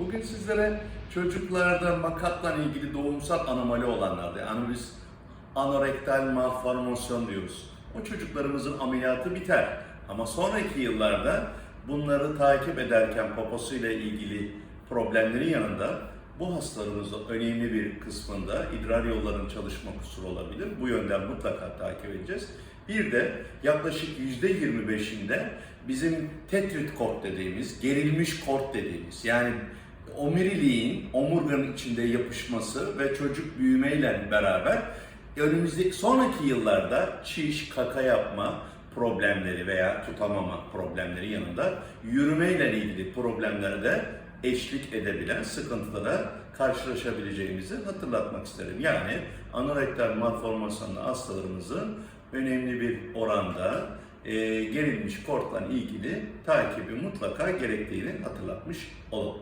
Bugün sizlere çocuklarda makatla ilgili doğumsal anomali olanlarda, yani biz anorektal malformasyon diyoruz. O çocuklarımızın ameliyatı biter. Ama sonraki yıllarda bunları takip ederken poposuyla ilgili problemlerin yanında bu hastalarımızın önemli bir kısmında idrar yollarının çalışma kusuru olabilir. Bu yönden mutlaka takip edeceğiz. Bir de yaklaşık %25'inde bizim tetrit kort dediğimiz, gerilmiş kort dediğimiz yani omuriliğin omurganın içinde yapışması ve çocuk büyümeyle beraber önümüzdeki sonraki yıllarda çiş, kaka yapma problemleri veya tutamama problemleri yanında yürümeyle ilgili problemlere de eşlik edebilen sıkıntılara karşılaşabileceğimizi hatırlatmak isterim. Yani anorektal malformasyonlu hastalarımızın önemli bir oranda e, gerilmiş kortla ilgili takibi mutlaka gerektiğini hatırlatmış olalım.